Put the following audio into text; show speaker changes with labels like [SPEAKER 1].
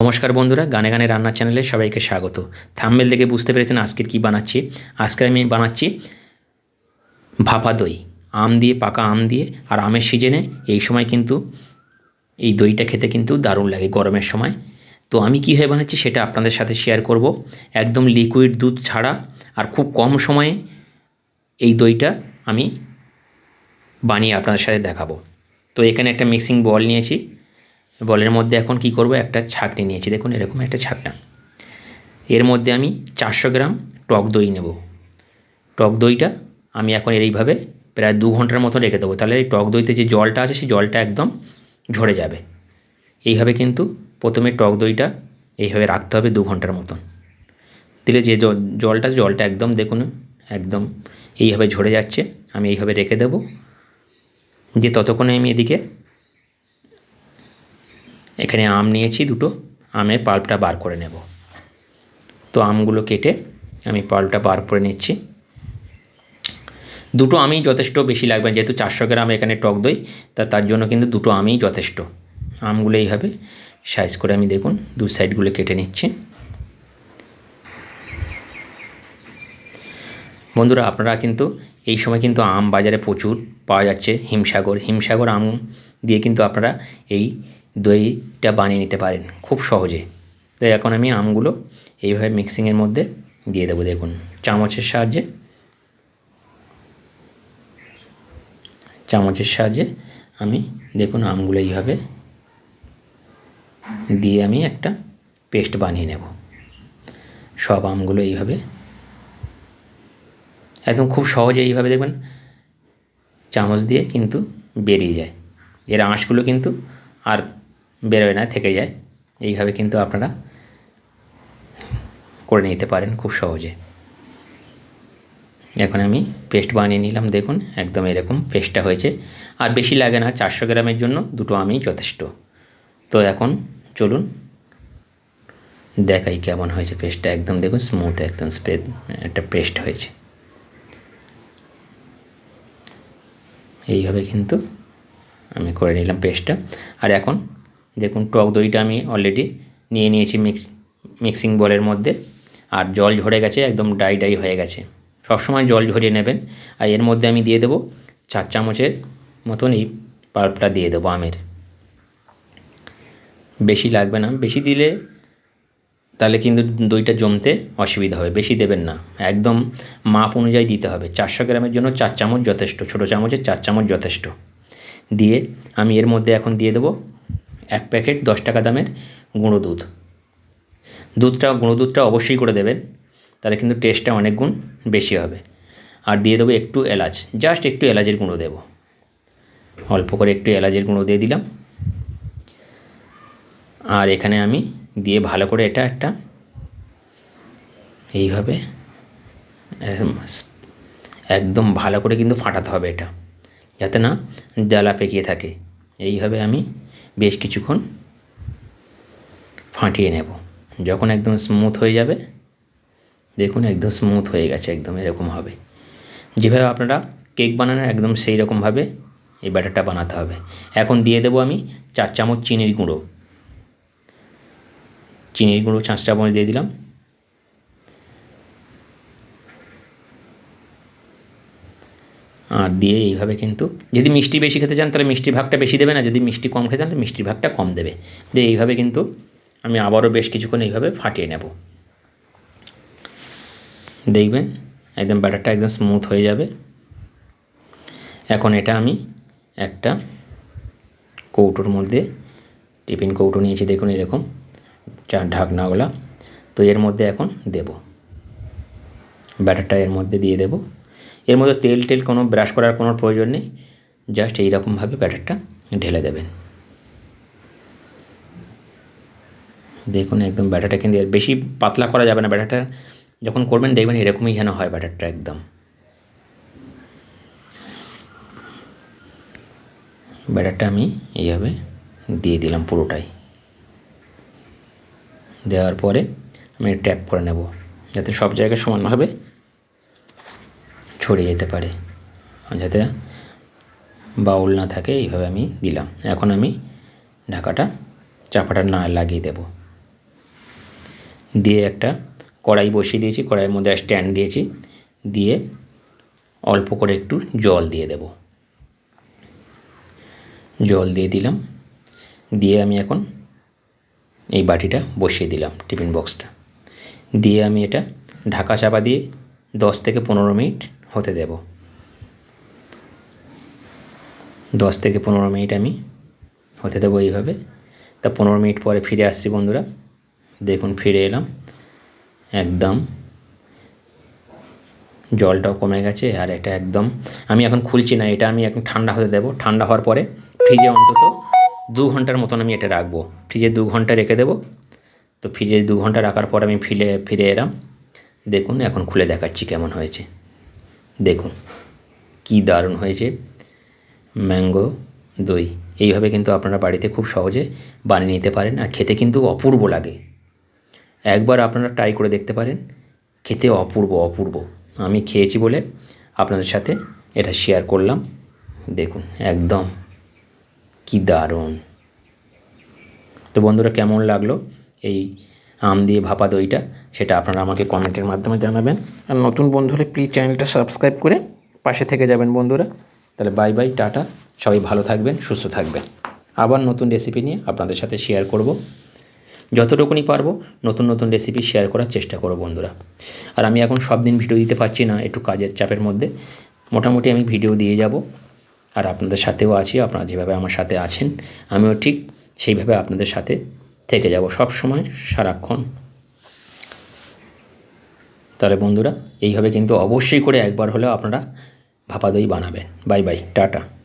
[SPEAKER 1] নমস্কার বন্ধুরা, গানে গানে রান্নার চ্যানেলে সবাইকে স্বাগত। থাম্বেল দেখে বুঝতে পেরেছেন আজকের কি বানাচ্ছি? আজকে আমি বানাচ্ছি ভাপা দই। আম দিয়ে, পাকা আম দিয়ে আর আমের সিজনে এই সময় কিন্তু এই দইটা খেতে কিন্তু দারুণ লাগে গরমের সময়। তো আমি কীভাবে বানাচ্ছি সেটা আপনাদের সাথে শেয়ার করব। একদম লিকুইড দুধ ছাড়া আর খুব কম সময়ে এই দইটা আমি বানিয়ে আপনাদের সাথে দেখাবো। তো এখানে একটা মিক্সিং বল নিয়েছি। বলের মধ্যে এখন কি করব? একটা ছাকনি নিয়েছি। দেখুন, এরকম একটা ছাকনা। এর মধ্যে আমি চারশো গ্রাম টক দই নেব। টক দইটা আমি এখন এইভাবে প্রায় দু ঘণ্টার মতো রেখে দেবো। তাহলে এই টক দইতে যে জলটা আছে, সেই জলটা একদম ঝরে যাবে। এইভাবে কিন্তু প্রথমে টক দইটা এইভাবে রাখতে হবে দু ঘণ্টার মতন। দিলে যে জলটা জলটা একদম দেখুন, একদম এইভাবে ঝরে যাচ্ছে। আমি এইভাবে রেখে দেবো। যে ততক্ষণে আমি এদিকে এখানে আম নিয়েছি দুটো, আমের পাল্পটা বার করে নেব। তো আমগুলো কেটে আমি পাল্পটা বার করে নিচ্ছি। দুটো আমি যথেষ্ট বেশি লাগবে যেহেতু চারশো গ্রাম এখানে টক দই, তা তার জন্য কিন্তু দুটো আমিই যথেষ্ট। আমগুলো এইভাবে সাইজ করে আমি দেখুন, দু সাইডগুলো কেটে নিচ্ছি। বন্ধুরা, আপনারা কিন্তু এই সময় কিন্তু আম বাজারে প্রচুর পাওয়া যাচ্ছে, হিমসাগর। হিমসাগর আম দিয়ে কিন্তু আপনারা এই দইটা বানিয়ে নিতে পারেন খুব সহজে। তো এখন আমি আমগুলো এইভাবে মিক্সিংয়ের মধ্যে দিয়ে দেবো দেখুন। চামচের সাহায্যে চামচের সাহায্যে আমি দেখুন আমগুলো এইভাবে দিয়ে আমি একটা পেস্ট বানিয়ে নেব। সব আমগুলো এইভাবে একদম খুব সহজে এইভাবে দেখবেন চামচ দিয়ে কিন্তু বেরিয়ে যায়। এর আঁশগুলো কিন্তু আর বেরোয় না, থেকে যায়। এইভাবে কিন্তু আপনারা করে নিতে পারেন খুব সহজে। এখন আমি পেস্ট বানিয়ে নিলাম, দেখুন একদম এরকম পেস্টটা হয়েছে। আর বেশি লাগে না, চারশো গ্রামের জন্য দুটো আমি যথেষ্ট। তো এখন চলুন দেখাই কেমন হয়েছে পেস্টটা। একদম দেখুন স্মুথ একদম একটা পেস্ট হয়েছে। এইভাবে কিন্তু আমি করে নিলাম পেস্টটা। আর এখন দেখুন, টক দইটা আমি অলরেডি নিয়ে নিয়েছি মিক্স মিক্সিং বলের মধ্যে। আর জল ঝরে গেছে, একদম ডাই ডাই হয়ে গেছে। সবসময় জল ঝরিয়ে নেবেন। আর এর মধ্যে আমি দিয়ে দেবো চার চামচের মতন এই পাল্পটা দিয়ে দেবো আমের। বেশি লাগবে না। বেশি দিলে তাহলে কিন্তু দইটা জমতে অসুবিধা হবে। বেশি দেবেন না। একদম মাপ অনুযায়ী দিতে হবে। চারশো গ্রামের জন্য চার চামচ যথেষ্ট। ছোটো চামচের চার চামচ যথেষ্ট। দিয়ে আমি এর মধ্যে এখন দিয়ে দেবো এক প্যাকেট দশ টাকা দামের গুঁড়ো দুধ। দুধটা, গুঁড়ো দুধটা অবশ্যই করে দেবেন, তাহলে কিন্তু টেস্টটা অনেক গুণ বেশি হবে। আর দিয়ে দেবো একটু এলাচ জাস্ট একটু এলাচের গুঁড়ো দেবো। অল্প করে একটু এলাচের গুঁড়ো দিয়ে দিলাম। আর এখানে আমি দিয়ে ভালো করে এটা একটা এইভাবে একদম ভালো করে কিন্তু ফাটাতে হবে এটা, যাতে না জ্বালা পেকিয়ে থাকে। এইভাবে আমি বেশ কিছুক্ষণ ফাটিয়ে নেব। যখন একদম স্মুথ হয়ে যাবে, দেখুন একদম স্মুথ হয়ে গেছে, একদম এরকম হবে। যেভাবে আপনারা কেক বানানোর একদম সেই রকমভাবে এই ব্যাটারটা বানাতে হবে। এখন দিয়ে দেবো আমি চার চামচ চিনির গুঁড়ো। চিনির গুঁড়ো চার চামচ দিয়ে দিলাম। আর দিয়ে এইভাবে কিন্তু যদি মিষ্টি বেশি খেতে চান, তাহলে মিষ্টি ভাগটা বেশি দেবে না। যদি মিষ্টি কম খেতে চান, তাহলে মিষ্টির ভাগটা কম দেবে। দিয়ে এইভাবে কিন্তু আমি আবারও বেশ কিছুক্ষণ এইভাবে ফাটিয়ে নেব। দেখবেন একদম ব্যাটারটা একদম স্মুথ হয়ে যাবে। এখন এটা আমি একটা কৌটোর মধ্যে, টিফিন কৌটো নিয়েছি, দেখুন এরকম, চার ঢাকনাগুলা তো এর মধ্যে এখন দেব। ব্যাটারটা এর মধ্যে দিয়ে দেব। এর মধ্যে তেল টেল কোনো ব্রাশ করার কোনো প্রয়োজন নেই। জাস্ট এইরকমভাবে ব্যাটারটা ঢেলে দেবেন। দেখুন একদম ব্যাটারটা কিন্তু বেশি পাতলা করা যাবে না। ব্যাটারটা যখন করবেন দেখবেন এরকমই যেন হয় ব্যাটারটা একদম। ব্যাটারটা আমি এইভাবে দিয়ে দিলাম পুরোটাই। দেওয়ার পরে আমি ট্যাপ করে নেব। যাতে সব জায়গায় সমানভাবে ছড়িয়ে যেতে পারে। যাতে বাউল না থাকে, এইভাবে আমি দিলাম। এখন আমি ঢাকাটা চাপাটা না লাগিয়ে দেব। দিয়ে একটা কড়াই বসিয়ে দিয়েছি, কড়াইয়ের মধ্যে স্ট্যান্ড দিয়েছি। দিয়ে অল্প করে একটু জল দিয়ে দেব। জল দিয়ে দিলাম। দিয়ে আমি এখন এই বাটিটা বসিয়ে দিলাম, টিফিন বক্সটা। দিয়ে আমি এটা ঢাকা চাপা দিয়ে দশ থেকে পনেরো মিনিট হতে দেব। দশ থেকে পনেরো মিনিট আমি হতে দেবো এইভাবে। তা পনেরো মিনিট পরে ফিরে আসছি বন্ধুরা। দেখুন, ফিরে এলাম। একদম জলটাও কমে গেছে আর এটা একদম আমি এখন খুলছি না, এটা আমি এখন ঠান্ডা হতে দেবো। ঠান্ডা হওয়ার পরে ফ্রিজে অন্তত দু ঘণ্টার মতন আমি এটা রাখব। ফ্রিজে দু ঘণ্টা রেখে দেবো। তো ফ্রিজে দু ঘণ্টা রাখার পর আমি ফিরে ফিরে এলাম। দেখুন, এখন খুলে দেখাচ্ছি কেমন হয়েছে। দেখুন, কি দারুণ হয়েছে। ম্যাঙ্গো দই, এইভাবে কিন্তু আপনারা বাড়িতে খুব সহজে বানিয়ে নিতে পারেন আর খেতে কিন্তু অপূর্ব লাগে। একবার আপনারা ট্রাই করে দেখতে পারেন, খেতে অপূর্ব অপূর্ব। আমি খেয়েছি বলে আপনাদের সাথে এটা শেয়ার করলাম। দেখুন, একদম কি দারুণ। তো বন্ধুরা, কেমন লাগল এই আম দিয়ে ভাপা দইটা, সেটা আপনারা আমাকে কমেন্টের মাধ্যমে জানাবেন। আর নতুন বন্ধু হলে প্লিজ চ্যানেলটা সাবস্ক্রাইব করে পাশে থেকে যাবেন বন্ধুরা। তাহলে বাই বাই, টাটা। সবাই ভালো থাকবেন, সুস্থ থাকবেন। আবার নতুন রেসিপি নিয়ে আপনাদের সাথে শেয়ার করব। যতটুকুনি পারব নতুন নতুন রেসিপি শেয়ার করার চেষ্টা করব বন্ধুরা। আর আমি এখন সব দিন ভিডিও দিতে পারছি না, একটু কাজের চাপের মধ্যে। মোটামুটি আমি ভিডিও দিয়ে যাব। আর আপনাদের সাথেও আছি, আপনারা যেভাবে আমার সাথে আছেন, আমিও ঠিক সেইভাবে আপনাদের সাথে থেকে যাব সব সময় সারাক্ষণ। তাহলে বন্ধুরা, এইভাবে কিন্তু অবশ্যই করে একবার হলেও আপনারা ভাপা দই বানাবেন। Bye bye, tata.